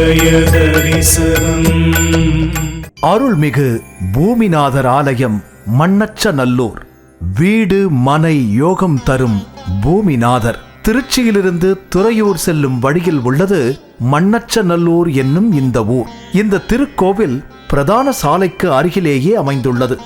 ஆலய தரிசனம் அருள்மிகு பூமிநாதர் ஆலயம் மண்ணச்ச நல்லூர் வீடு மனை யோகம் தரும் பூமிநாதர். திருச்சியிலிருந்து துறையூர் செல்லும் வழியில் உள்ளது மண்ணச்ச நல்லூர் என்னும் இந்த ஊர். இந்த திருக்கோவில் பிரதான சாலைக்கு அருகிலேயே அமைந்துள்ளது.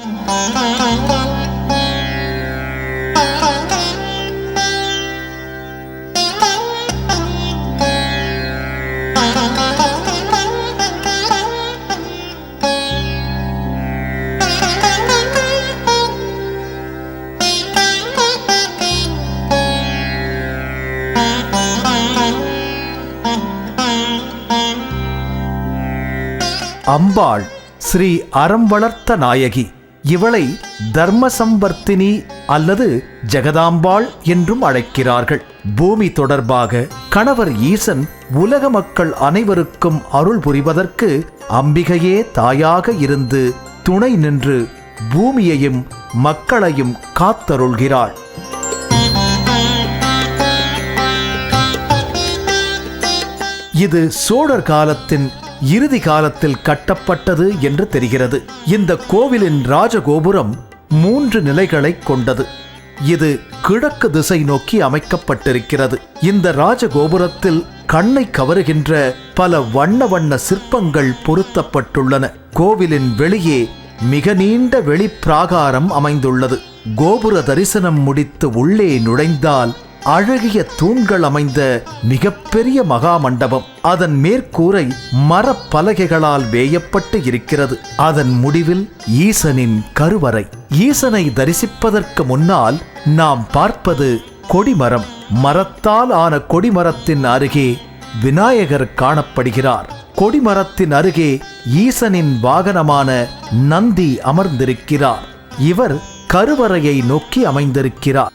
அம்பாள் ஸ்ரீ அறம் வளர்த்த நாயகி. இவளை தர்ம சம்பர்த்தினி அல்லது ஜெகதாம்பாள் என்றும் அழைக்கிறார்கள். பூமி தொடர்பாக கணவர் ஈசன் உலக மக்கள் அனைவருக்கும் அருள் புரிவதற்கு அம்பிகையே தாயாக இருந்து துணை நின்று பூமியையும் மக்களையும் காத்தருள்கிறாள். இது சோழர் காலத்தின் இறுதி காலத்தில் கட்டப்பட்டது என்று தெரிகிறது. இந்த கோவிலின் ராஜகோபுரம் மூன்று நிலைகளை கொண்டது. இது கிழக்கு திசை நோக்கி அமைக்கப்பட்டிருக்கிறது. இந்த ராஜகோபுரத்தில் கண்ணை கவருகின்ற பல வண்ண வண்ண சிற்பங்கள் பொருத்தப்பட்டுள்ளன. கோவிலின் வெளியே மிக நீண்ட வெளிப்பிராகாரம் அமைந்துள்ளது. கோபுர தரிசனம் முடித்து உள்ளே நுழைந்தால் அழகிய தூண்கள் அமைந்த மிகப்பெரிய மகா மண்டபம். அதன் மேற்கூரை மரப்பலகைகளால் வேயப்பட்டு இருக்கிறது. அதன் முடிவில் ஈசனின் கருவறை. ஈசனை தரிசிப்பதற்கு முன்னால் நாம் பார்ப்பது கொடிமரம். மரத்தால் ஆன கொடிமரத்தின் அருகே விநாயகர் காணப்படுகிறார். கொடிமரத்தின் அருகே ஈசனின் வாகனமான நந்தி அமர்ந்திருக்கிறார். இவர் கருவறையை நோக்கி அமைந்திருக்கிறார்.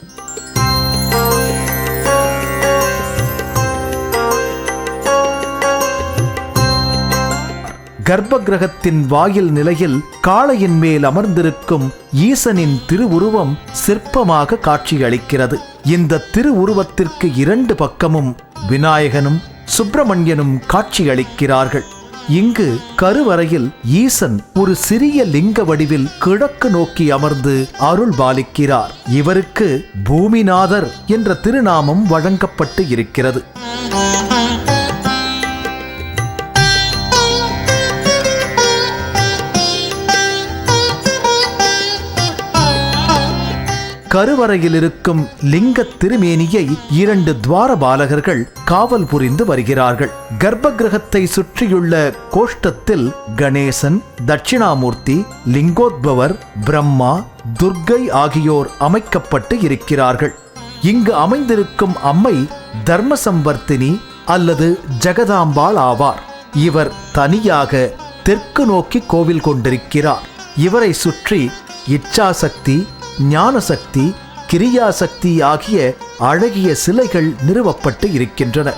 கர்ப்ப கிரகத்தின் வாயில் நிலையில் காளையின் மேல் அமர்ந்திருக்கும் ஈசனின் திருவுருவம் சிற்பமாக காட்சியளிக்கிறது. இந்த திருவுருவத்திற்கு இரண்டு பக்கமும் விநாயகனும் சுப்பிரமணியனும் காட்சியளிக்கிறார்கள். இங்கு கருவறையில் ஈசன் ஒரு சிறிய லிங்க வடிவில் கிழக்கு நோக்கி அமர்ந்து அருள் பாலிக்கிறார். இவருக்கு பூமிநாதர் என்ற திருநாமம் வழங்கப்பட்டு இருக்கிறது. கருவறையில் இருக்கும் லிங்க திருமேனியை இரண்டு துவாரபாலகர்கள் காவல் புரிந்து வருகிறார்கள். கர்ப்ப கிரகத்தை சுற்றியுள்ள கோஷ்டத்தில் கணேசன் தட்சிணாமூர்த்தி லிங்கோத்பவர் பிரம்மா துர்க்கை ஆகியோர் அமைக்கப்பட்டு இருக்கிறார்கள். இங்கு அமைந்திருக்கும் அம்மை தர்மசம்பர்த்தினி அல்லது ஜெகதாம்பாள் ஆவார். இவர் தனியாக தெற்கு நோக்கி கோவில் கொண்டிருக்கிறார். இவரை சுற்றி இச்சாசக்தி ஞானசக்தி கிரியாசக்தி ஆகிய அழகிய சிலைகள் நிறுவப்பட்டு இருக்கின்றன.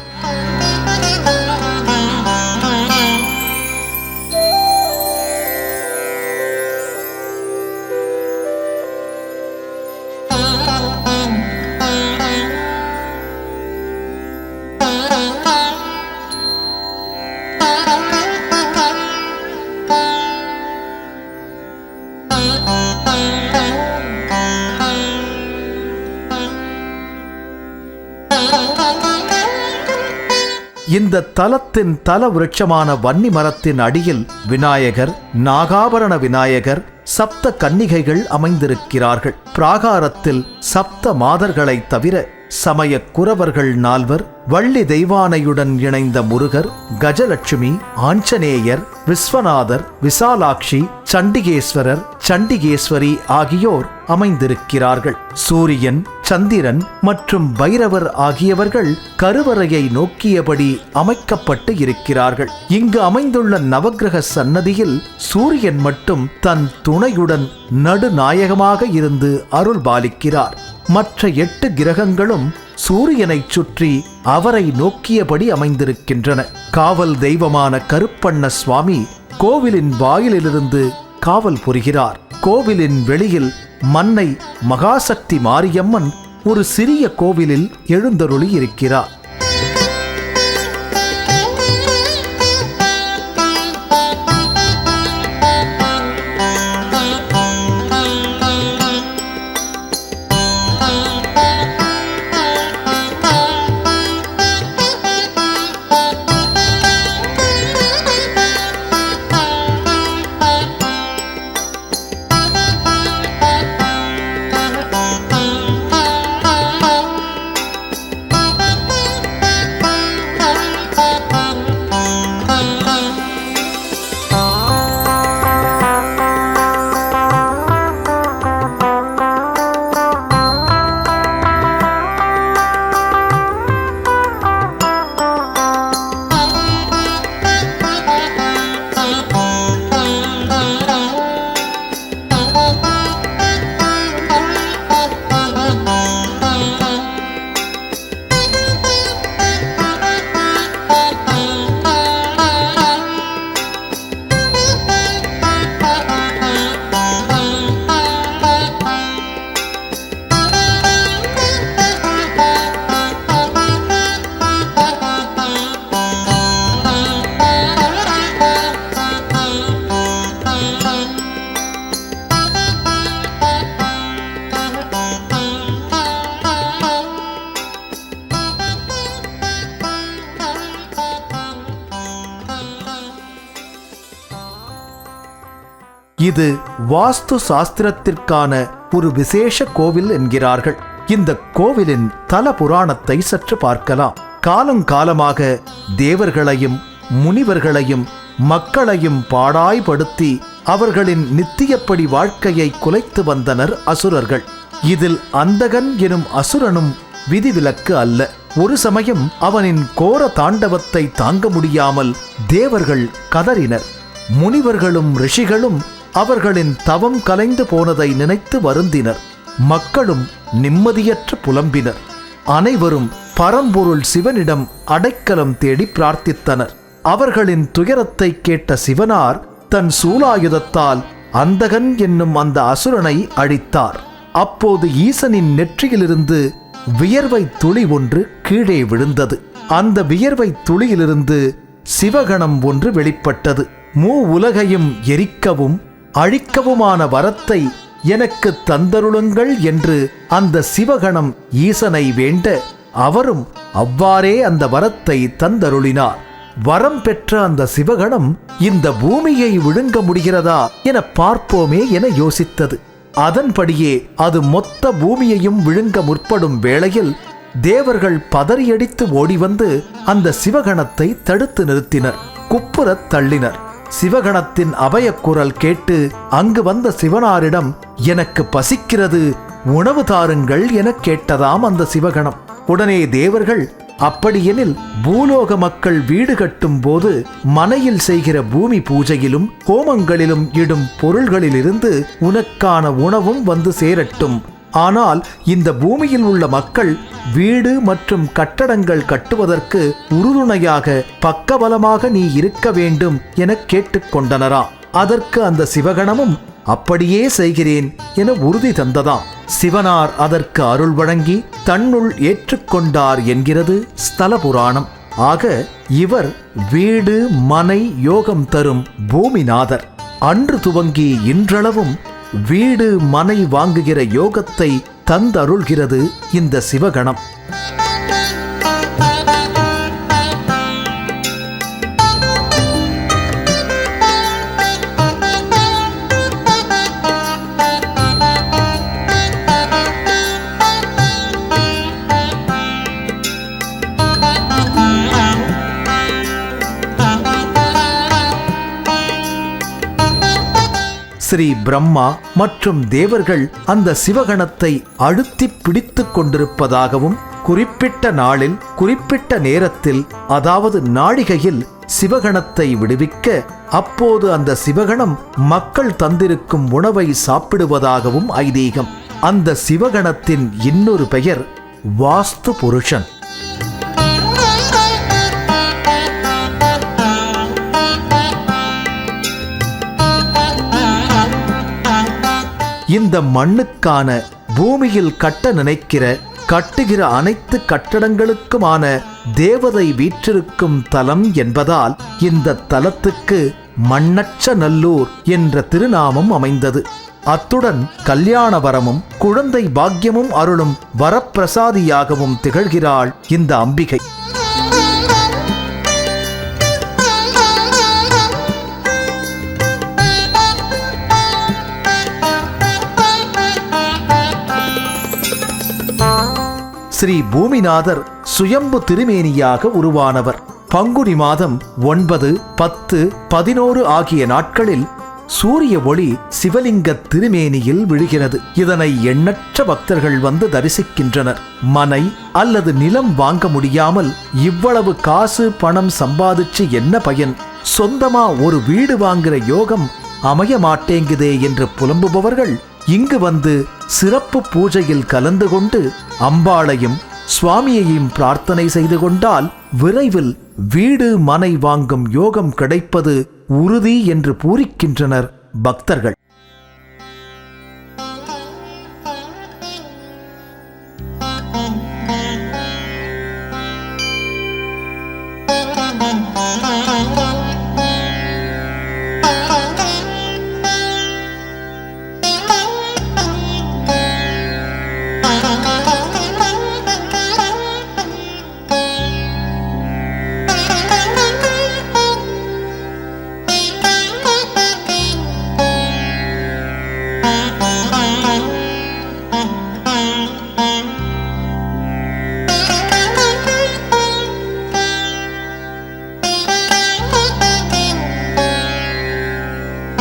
இந்த தலத்தின் தல விருட்சமான வன்னி மரத்தின் அடியில் விநாயகர் நாகாபரண விநாயகர் சப்த கன்னிகைகள் அமைந்திருக்கிறார்கள். பிராகாரத்தில் சப்த மாதர்களை தவிர சமய குரவர்கள் நால்வர் வள்ளி தெய்வானையுடன் இணைந்த முருகர் கஜலட்சுமி ஆஞ்சநேயர் விஸ்வநாதர் விசாலாட்சி சண்டிகேஸ்வரர் சண்டிகேஸ்வரி ஆகியோர் அமைந்திருக்கிறார்கள். சூரியன் சந்திரன் மற்றும் பைரவர் ஆகியவர்கள் கருவறையை நோக்கியபடி அமைக்கப்பட்டு இருக்கிறார்கள். இங்கு அமைந்துள்ள நவக்கிரக சன்னதியில் சூரியன் மட்டும் தன் துணையுடன் நடுநாயகமாக இருந்து அருள் பாலிக்கிறார் மற்ற எட்டு கிரகங்களும் சூரியனைச் சுற்றி அவரை நோக்கியபடி அமைந்திருக்கின்றன. காவல் தெய்வமான கருப்பண்ண சுவாமி கோவிலின் வாயிலிலிருந்து காவல் புரிகிறார். கோவிலின் வெளியில் மன்னை மகாசக்தி மாரியம்மன் ஒரு சிறிய கோவிலில் எழுந்தருளி இருக்கிறார் இது வாஸ்து சாஸ்திரத்திற்கான ஒரு விசேஷ கோவில் என்கிறார்கள். இந்த கோவிலின் தல புராணத்தை சற்று பார்க்கலாம். காலங்காலமாக தேவர்களையும் முனிவர்களையும் மக்களையும் பாடாய்படுத்தி அவர்களின் நித்தியப்படி வாழ்க்கையை குலைத்து வந்தனர் அசுரர்கள். இதில் அந்தகன் எனும் அசுரனும் விதிவிலக்கு அல்ல. ஒரு சமயம் அவனின் கோர தாண்டவத்தை தாங்க முடியாமல் தேவர்கள் கதறினர். முனிவர்களும் ரிஷிகளும் அவர்களின் தவம் கலைந்து போனதை நினைத்து வருந்தினர். மக்களும் நிம்மதியற்ற புலம்பினர். அனைவரும் பரம்பொருள் சிவனிடம் அடைக்கலம் தேடி பிரார்த்தித்தனர். அவர்களின் துயரத்தை கேட்ட சிவனார் தன் சூலாயுதத்தால் அந்தகன் என்னும் அந்த அசுரனை அழித்தார். அப்போது ஈசனின் நெற்றியிலிருந்து வியர்வை துளி ஒன்று கீழே விழுந்தது. அந்த வியர்வை துளியிலிருந்து சிவகணம் ஒன்று வெளிப்பட்டது. மூ உலகையும் எரிக்கவும் அழிக்கவுமான வரத்தை எனக்கு தந்தருளுங்கள் என்று அந்த சிவகணம் ஈசனை வேண்ட அவரும் அவ்வாறே அந்த வரத்தை தந்தருளினார். வரம் பெற்ற அந்த சிவகணம் இந்த பூமியை விழுங்க முடிகிறதா என பார்ப்போமே என யோசித்தது. அதன்படியே அது மொத்த பூமியையும் விழுங்க முற்படும் வேளையில் தேவர்கள் பதறியடித்து ஓடி வந்து அந்த சிவகணத்தை தடுத்து நிறுத்தினர். குப்புறத் தள்ளினர். சிவகணத்தின் அபயக்குரல் கேட்டு அங்கு வந்த சிவனாரிடம் எனக்கு பசிக்கிறது உணவு தாருங்கள் எனக் கேட்டதாம் அந்த சிவகணம். உடனே தேவர்கள் அப்படியெனில் பூலோக மக்கள் வீடு கட்டும் போது மனையில் செய்கிற பூமி பூஜையிலும் ஹோமங்களிலும் இடும் பொருள்களிலிருந்து உனக்கான உணவும் வந்து சேரட்டும். ஆனால் இந்த பூமியில் உள்ள மக்கள் வீடு மற்றும் கட்டடங்கள் கட்டுவதற்கு உறுதுணையாக பக்கபலமாக நீ இருக்க வேண்டும் என கேட்டுக்கொண்டனரா. அதற்கு அந்த சிவகணமும் அப்படியே செய்கிறேன் என உறுதி தந்ததாம். சிவனார் அதற்கு அருள் வழங்கி தன்னுள் ஏற்றுக்கொண்டார் என்கிறது ஸ்தல புராணம் ஆக இவர் வீடு மனை யோகம் தரும் பூமிநாதர். அன்று துவங்கி இன்றளவும் வீடு மனை வாங்குகிற யோகத்தை தந்தருள்கிறது இந்த சிவகணம். ஸ்ரீ பிரம்மா மற்றும் தேவர்கள் அந்த சிவகணத்தை அழுத்தி பிடித்துக் கொண்டிருப்பதாகவும் குறிப்பிட்ட நாளில் குறிப்பிட்ட நேரத்தில் அதாவது நாழிகையில் சிவகணத்தை விடுவிக்க அப்போது அந்த சிவகணம் மக்கள் தந்திருக்கும் உணவை சாப்பிடுவதாகவும் ஐதீகம். அந்த சிவகணத்தின் இன்னொரு பெயர் வாஸ்து புருஷன். இந்த மண்ணுக்கான பூமியில் கட்ட நினைக்கிற கட்டுகிற அனைத்து கட்டடங்களுக்குமான தேவதை வீற்றிருக்கும் தலம் என்பதால் இந்த தலத்துக்கு மண்ணச்ச நல்லூர் என்ற திருநாமம் அமைந்தது. அத்துடன் கல்யாண வரமும் குழந்தை பாக்கியமும் அருளும் வரப்பிரசாதியாகவும் திகழ்கிறாள் இந்த அம்பிகை. ஸ்ரீ பூமிநாதர் சுயம்பு திருமேனியாக உருவானவர். பங்குனி மாதம் ஒன்பது பத்து பதினோரு ஆகிய நாட்களில் சூரிய ஒளி சிவலிங்க திருமேனியில் விழுகிறது. இதனை எண்ணற்ற பக்தர்கள் வந்து தரிசிக்கின்றனர். மனை அல்லது நிலம் வாங்க முடியாமல் இவ்வளவு காசு பணம் சம்பாதிச்சு என்ன பயன்? சொந்தமா ஒரு வீடு வாங்குற யோகம் அமைய மாட்டேங்குதே என்று புலம்புபவர்கள் இங்கு வந்து சிறப்பு பூஜையில் கலந்து கொண்டு அம்பாளையும் சுவாமியையும் பிரார்த்தனை செய்து கொண்டால் விரைவில் வீடு மனை வாங்கும் யோகம் கிடைப்பது உறுதி என்று பூரிக்கின்றனர் பக்தர்கள்.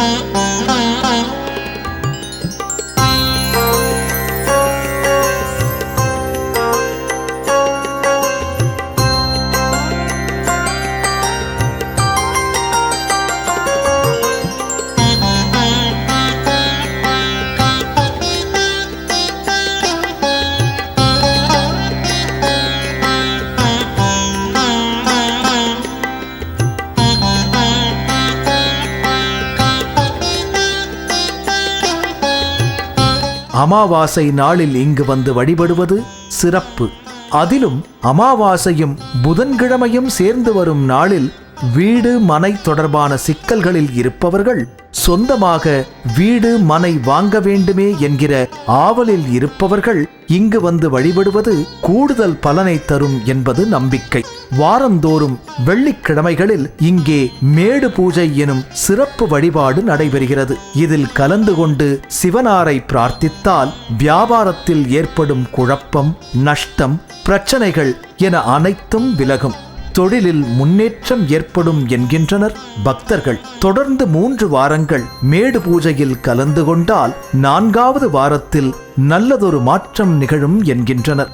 Uh-huh. அமாவாசை நாளில் இங்கு வந்து வழிபடுவது சிறப்பு. அதிலும் அமாவாசையும் புதன்கிழமையும் சேர்ந்து வரும் நாளில் வீடு மனை தொடர்பான சிக்கல்களில் இருப்பவர்கள் சொந்தமாக வீடு மனை வாங்க வேண்டுமே என்கிற ஆவலில் இருப்பவர்கள் இங்கு வந்து வழிபடுவது கூடுதல் பலனை தரும் என்பது நம்பிக்கை. வாரந்தோறும் வெள்ளிக்கிழமைகளில் இங்கே மேடு பூஜை எனும் சிறப்பு வழிபாடு நடைபெறுகிறது. இதில் கலந்து கொண்டு சிவனாரை பிரார்த்தித்தால் வியாபாரத்தில் ஏற்படும் குழப்பம் நஷ்டம் பிரச்சனைகள் என அனைத்தும் விலகும். தொழிலில் முன்னேற்றம் ஏற்படும் என்கின்றனர். பக்தர்கள் தொடர்ந்து மூன்று வாரங்கள் மேடு பூஜையில் கலந்து கொண்டால் நான்காவது வாரத்தில் நல்லதொரு மாற்றம் நிகழும் என்கின்றனர்.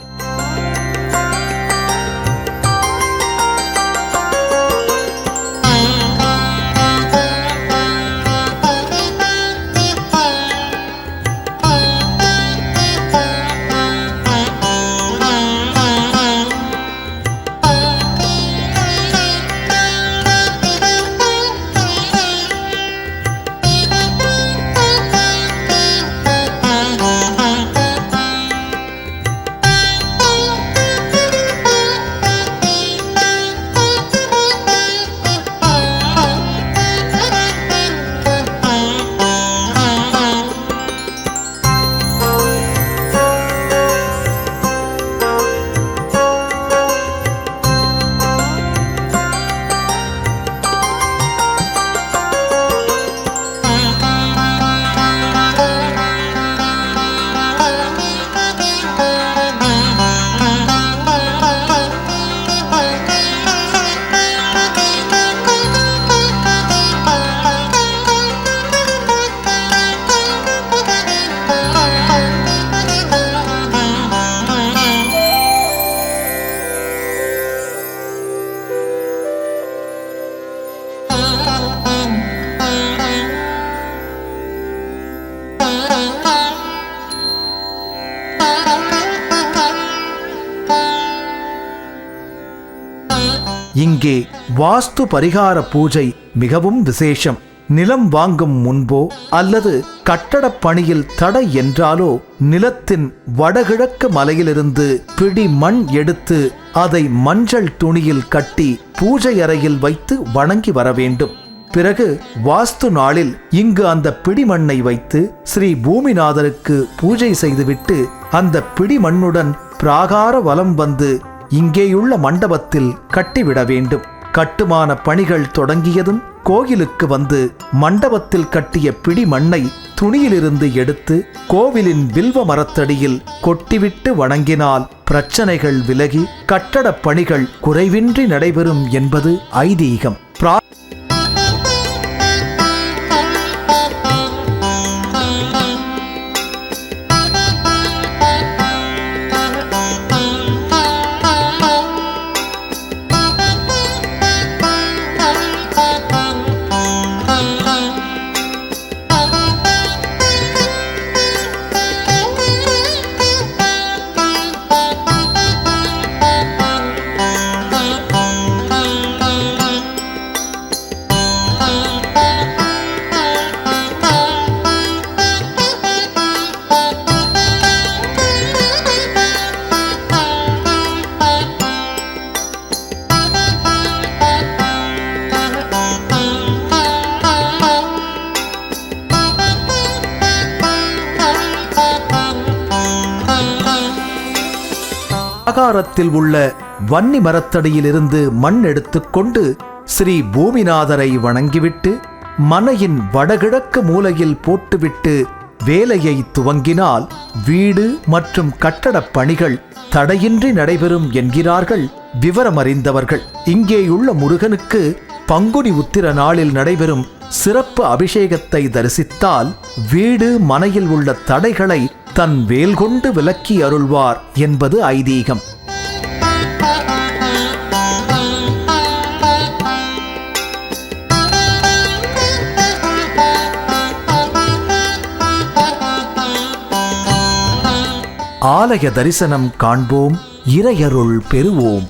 இங்கே வாஸ்து பரிகார பூஜை மிகவும் விசேஷம். நிலம் வாங்கும் முன்போ அல்லது கட்டடப் பணியில் தடை என்றாலோ நிலத்தின் வடகிழக்கு மலையிலிருந்து பிடி மண் எடுத்து அதை மஞ்சள் துணியில் கட்டி பூஜை அறையில் வைத்து வணங்கி வர வேண்டும். பிறகு வாஸ்து நாளில் இங்கு அந்த பிடிமண்ணை வைத்து ஸ்ரீ பூமிநாதருக்கு பூஜை செய்துவிட்டு அந்த பிடிமண்ணுடன் பிராகார வலம் வந்து இங்கேயுள்ள மண்டபத்தில் கட்டிவிட வேண்டும். கட்டுமான பணிகள் தொடங்கியதும் கோயிலுக்கு வந்து மண்டபத்தில் கட்டிய பிடி மண்ணை துணியிலிருந்து எடுத்து கோவிலின் வில்வ மரத்தடியில் கொட்டிவிட்டு வணங்கினால் பிரச்சனைகள் விலகி கட்டடப் பணிகள் குறைவின்றி நடைபெறும் என்பது ஐதீகம். பிராகாரத்தில் உள்ள வன்னி மரத்தடியிலிருந்து மண் எடுத்துக்கொண்டு ஸ்ரீ பூமிநாதரை வணங்கிவிட்டு மனையின் வடகிழக்கு மூலையில் போட்டுவிட்டு வேலையை துவங்கினால் வீடு மற்றும் கட்டடப் பணிகள் தடையின்றி நடைபெறும் என்கிறார்கள் விவரமறிந்தவர்கள். இங்கேயுள்ள முருகனுக்கு பங்குனி உத்திர நாளில் நடைபெறும் சிறப்பு அபிஷேகத்தை தரிசித்தால் வீடு மனையில் உள்ள தடைகளை தன் வேல் கொண்டு விலக்கி அருள்வார் என்பது ஐதீகம். ஆலய தரிசனம் காண்போம் இறையருள் பெறுவோம்.